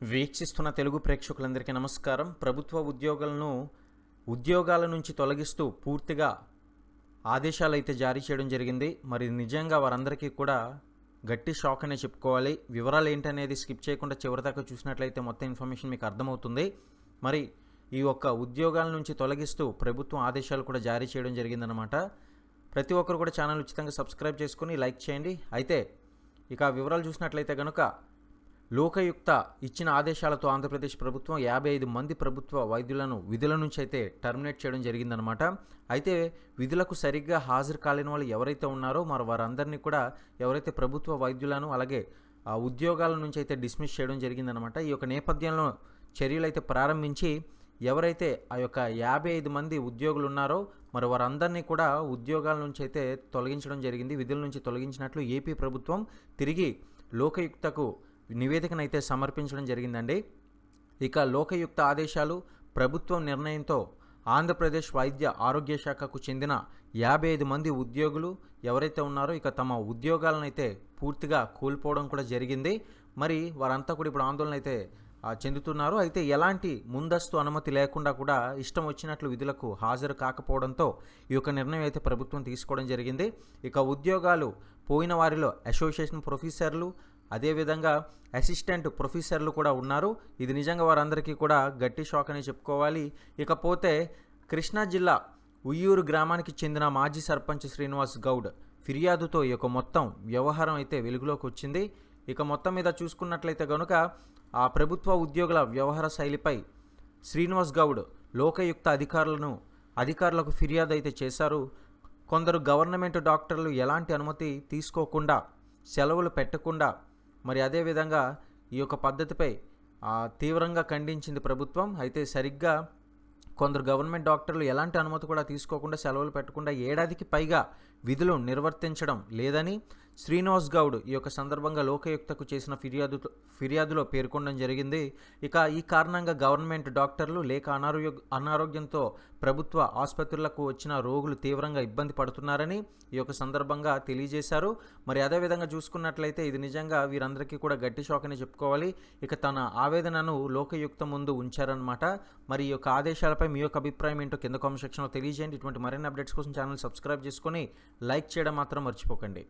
వీక్షిస్తున్న తెలుగు ప్రేక్షకులందరికీ నమస్కారం. ప్రభుత్వ ఉద్యోగులను ఉద్యోగాల నుంచి తొలగిస్తూ పూర్తిగా ఆదేశాలు అయితే జారీ చేయడం జరిగింది. మరి నిజంగా వారందరికీ కూడా గట్టి షాక్ అనే చెప్పుకోవాలి. వివరాలు ఏంటనేది స్కిప్ చేయకుండా చివరిదాకా చూసినట్లయితే మొత్తం ఇన్ఫర్మేషన్ మీకు అర్థమవుతుంది. మరి ఈ ఒక్క ఉద్యోగాల నుంచి తొలగిస్తూ ప్రభుత్వం ఆదేశాలు కూడా జారీ చేయడం జరిగిందనమాట ప్రతి ఒక్కరు కూడా ఛానల్ ఉచితంగా సబ్స్క్రైబ్ చేసుకుని లైక్ చేయండి. అయితే ఇక వివరాలు చూసినట్లయితే కనుక లోకయుక్త ఇచ్చిన ఆదేశాలతో ఆంధ్రప్రదేశ్ ప్రభుత్వం యాభై ఐదు మంది ప్రభుత్వ వైద్యులను విధుల నుంచి అయితే టర్మినేట్ చేయడం జరిగిందనమాట అయితే విధులకు సరిగ్గా హాజరు కాలేని వాళ్ళు ఎవరైతే ఉన్నారో మరి వారందరినీ కూడా ఎవరైతే ప్రభుత్వ వైద్యులను అలాగే ఉద్యోగాల నుంచి అయితే డిస్మిస్ చేయడం జరిగిందనమాట ఈ యొక్క నేపథ్యంలో చర్యలు అయితే ప్రారంభించి ఎవరైతే ఆ యొక్క యాభై ఐదు మంది ఉద్యోగులు ఉన్నారో మరి వారందరినీ కూడా ఉద్యోగాల నుంచి అయితే తొలగించడం జరిగింది. విధుల నుంచి తొలగించినట్లు ఏపీ ప్రభుత్వం తిరిగి లోకయుక్తకు నివేదికనైతే సమర్పించడం జరిగిందండి. ఇక లోకయుక్త ఆదేశాలు ప్రభుత్వం నిర్ణయంతో ఆంధ్రప్రదేశ్ వైద్య ఆరోగ్య శాఖకు చెందిన యాభై ఐదు మంది ఉద్యోగులు ఎవరైతే ఉన్నారో ఇక తమ ఉద్యోగాలను అయితే పూర్తిగా కోల్పోవడం కూడా జరిగింది. మరి వారంతా కూడా ఇప్పుడు ఆందోళన అయితే చెందుతున్నారు. అయితే ఎలాంటి ముందస్తు అనుమతి లేకుండా కూడా ఇష్టం వచ్చినట్లు విధులకు హాజరు కాకపోవడంతో ఈ యొక్క నిర్ణయం అయితే ప్రభుత్వం తీసుకోవడం జరిగింది. ఇక ఉద్యోగాలు పోయిన వారిలో అసోసియేషన్ ప్రొఫెసర్లు అదేవిధంగా అసిస్టెంట్ ప్రొఫెసర్లు కూడా ఉన్నారు. ఇది నిజంగా వారందరికీ కూడా గట్టి షాక్ అని చెప్పుకోవాలి. ఇకపోతే కృష్ణా జిల్లా ఉయ్యూరు గ్రామానికి చెందిన మాజీ సర్పంచ్ శ్రీనివాస్ గౌడ్ ఫిర్యాదుతో ఈ యొక్క మొత్తం వ్యవహారం అయితే వెలుగులోకి వచ్చింది. ఇక మొత్తం మీద చూసుకున్నట్లయితే కనుక ఆ ప్రభుత్వ ఉద్యోగుల వ్యవహార శైలిపై శ్రీనివాస్ గౌడ్ లోకయుక్త అధికారులను అధికారులకు ఫిర్యాదు అయితే చేశారు. కొందరు గవర్నమెంట్ డాక్టర్లు ఎలాంటి అనుమతి తీసుకోకుండా సెలవులు పెట్టకుండా మరి అదేవిధంగా ఈ యొక్క పద్ధతిపై తీవ్రంగా ఖండించింది ప్రభుత్వం. అయితే సరిగ్గా కొందరు గవర్నమెంట్ డాక్టర్లు ఎలాంటి అనుమతి కూడా తీసుకోకుండా సెలవులు పెట్టకుండా ఏడాదికి పైగా విధులు నిర్వర్తించడం లేదని శ్రీనివాస్ గౌడ్ ఈ యొక్క సందర్భంగా లోకయుక్తకు చేసిన ఫిర్యాదు ఫిర్యాదులో పేర్కొనడం జరిగింది. ఇక ఈ కారణంగా గవర్నమెంట్ డాక్టర్లు లేక అనారోగ్య అనారోగ్యంతో ప్రభుత్వ ఆసుపత్రులకు వచ్చిన రోగులు తీవ్రంగా ఇబ్బంది పడుతున్నారని ఈ యొక్క సందర్భంగా తెలియజేశారు. మరి అదేవిధంగా చూసుకున్నట్లయితే ఇది నిజంగా వీరందరికీ కూడా గట్టి షాక్ అని చెప్పుకోవాలి. ఇక తన ఆవేదనను లోకయుక్త ముందు ఉంచారనమాట మరి ఈ యొక్క ఆదేశాలపై మీ యొక్క అభిప్రాయం ఏంటో కింద కామెంట్ సెక్షన్లో తెలియజేయండి. ఇటువంటి మరిన్ని అప్డేట్స్ కోసం ఛానల్ సబ్స్క్రైబ్ చేసుకొని లైక్ చేయడం మాత్రం మర్చిపోకండి.